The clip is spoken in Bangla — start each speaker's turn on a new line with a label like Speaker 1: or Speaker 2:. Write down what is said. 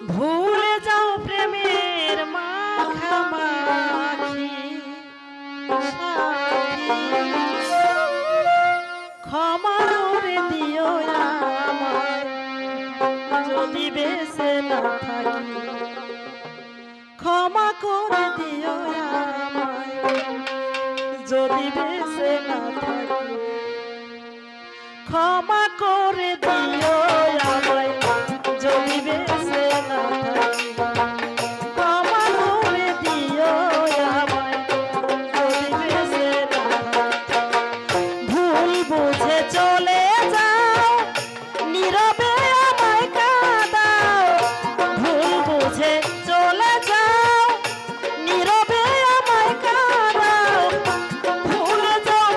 Speaker 1: ভুলে যাও প্রেমের মাখামাখি। ক্ষমা করে দিও আমায়, যদি বেঁচে না থাকি ক্ষমা করে দিও আমায়, যদি বেঁচে না থাকি ক্ষমা করে দিও চলে যাও। নীরবে আমায় কাঁদাও। বুঝে চলে যাও। নীরবে আমায় কাঁদাও। ভুলে যাও